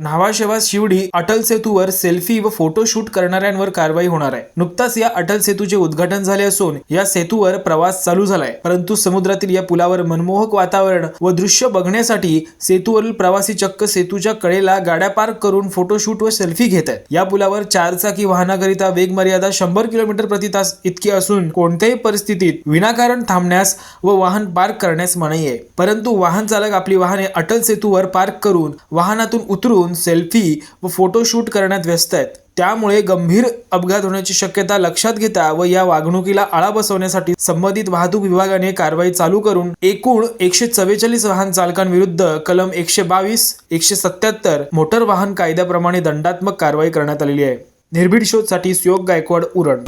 न्हावाशेवा शिवडी अटल सेतूवर सेल्फी व फोटोशूट करणाऱ्यांवर कारवाई होणार आहे. नुकताच या अटल सेतूचे उद्घाटन झाले असून या सेतूवर प्रवास चालू झालाय. परंतु समुद्रातील या पुलावर मनमोहक वातावरण व दृश्य बघण्यासाठी सेतूवरील प्रवासी चक्क सेतूच्या कडेला गाड्या पार्क करून फोटोशूट व सेल्फी घेत आहेत. या पुलावर चारचाकी वाहनाकरिता वेग मर्यादा शंभर किलोमीटर प्रति तास इतकी असून कोणत्याही परिस्थितीत विनाकारण थांबण्यास व वाहन पार्क करण्यास मनाई आहे. परंतु वाहन चालक आपली वाहने अटल सेतूवर पार्क करून वाहनातून उतरून सेल्फी व फोटोशूट करण्यात व्यस्त आहेत. त्यामुळे गंभीर अपघात होण्याची शक्यता लक्षात घेता व या वागणुकीला आळा बसवण्यासाठी संबंधित वाहतूक विभागाने कारवाई चालू करून एकूण एकशे चव्वेचाळीस वाहन चालकांविरुद्ध कलम एकशे बावीस एकशे सत्याहत्तर मोटर वाहन कायद्याप्रमाणे दंडात्मक कारवाई करण्यात आलेली आहे. निर्भीड शोधसाठी सुयोग गायकवाड उरण.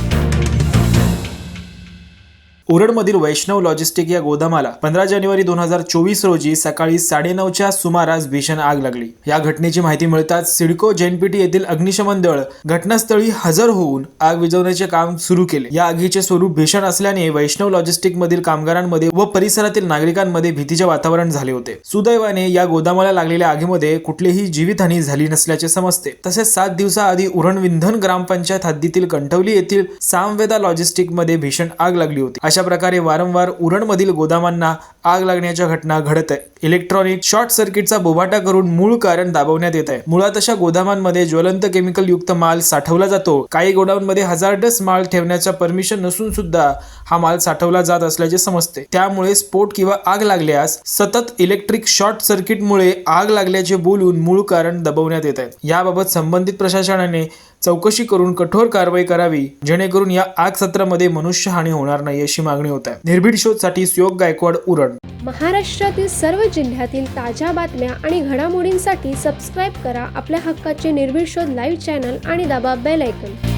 उरणमधील वैष्णव लॉजिस्टिक या गोदामाला पंधरा जानेवारी दोन हजार चोवीस रोजी सकाळी साडेनऊच्या सुमारास भीषण आग लागली. या घटनेची माहिती मिळताच सिडको जेनपीटी येथील अग्निशमन दळ घटनास्थळी हजर होऊन आग विझवण्याचे काम सुरू केले. या आगीचे स्वरूप भीषण असल्याने वैष्णव लॉजिस्टिक मधील कामगारांमध्ये व परिसरातील नागरिकांमध्ये भीतीचे वातावरण झाले होते. सुदैवाने या गोदामाला लागलेल्या आगीमध्ये कुठलीही जीवितहानी झाली नसल्याचे समजते. तसेच सात दिवसाआधी उरण विंधन ग्रामपंचायत हद्दीतील कंठवली येथील सामवेदा लॉजिस्टिकमध्ये भीषण आग लागली होती. अशा प्रकारे वारंवार उरणमधील गोदामांना आग लागण्याच्या घटना घडत आहे इलेक्ट्रॉनिक शॉर्ट सर्किटचा बोभाटा करून मूळ कारण दाबवण्यात येत आहे. मुळात अशा गोदामांमध्ये ज्वलंत केमिकल युक्त माल साठवला जातो. काही गोडाऊनमध्ये हजारडस माल ठेवण्याचा परमिशन नसून सुद्धा हा माल साठवला जात असल्याचे समजते. त्यामुळे स्फोट किंवा आग लागल्यास सतत इलेक्ट्रिक शॉर्ट सर्किटमुळे आग लागल्याचे बोलून मूळ कारण दबवण्यात येत आहे. याबाबत संबंधित प्रशासनाने चौकशी करून कठोर कारवाई करावी जेणेकरून या आग सत्रामध्ये मनुष्यहानी होणार नाही अशी मागणी होत आहे. निर्भीड शोधसाठी सुयोग गायकवाड उरण. महाराष्ट्रातील सर्व जिल्ह्यातील ताज्या बातम्या आणि घडामोडींसाठी सबस्क्राईब करा आपल्या हक्काचे निर्भीड शोध लाईव्ह चॅनल आणि दाबा बेल ऐकन